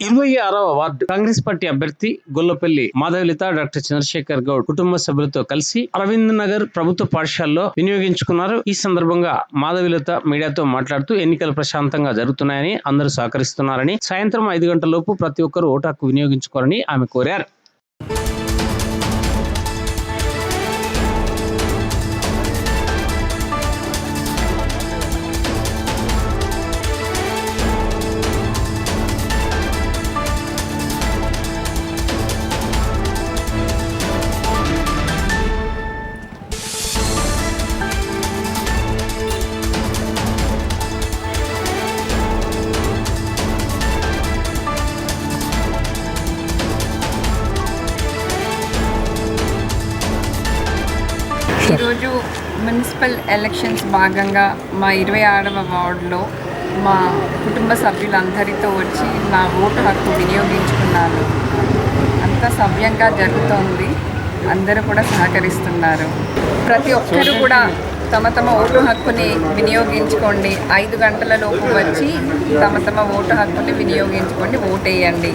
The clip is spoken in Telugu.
ఇరవై ఆరవ వార్డు కాంగ్రెస్ పార్టీ అభ్యర్థి గొల్లపల్లి మాధవలిత డాక్టర్ చంద్రశేఖర్ గౌడ్ కుటుంబ సభ్యులతో కలిసి అరవింద్ నగర్ ప్రభుత్వ పాఠశాలలో వినియోగించుకున్నారు. ఈ సందర్భంగా మాధవలిత మీడియాతో మాట్లాడుతూ ఎన్నికలు ప్రశాంతంగా జరుగుతున్నాయని అందరూ సహకరిస్తున్నారని సాయంత్రం ఐదు గంటల లోపు ప్రతి ఒక్కరూ ఓటాకు వినియోగించుకోవాలని ఆమె కోరారు. ఈరోజు మున్సిపల్ ఎలక్షన్స్ భాగంగా మా ఇరవై ఆరవ వార్డులో మా కుటుంబ సభ్యులందరితో వచ్చి నా ఓటు హక్కు వినియోగించుకున్నాను. అంతా సవ్యంగా జరుగుతోంది. అందరూ కూడా సహకరిస్తున్నారు. ప్రతి ఒక్కరు కూడా తమ తమ ఓటు హక్కుని వినియోగించుకోండి. ఐదు గంటల లోపు వచ్చి తమ తమ ఓటు హక్కుని వినియోగించుకోండి ఓటేయండి.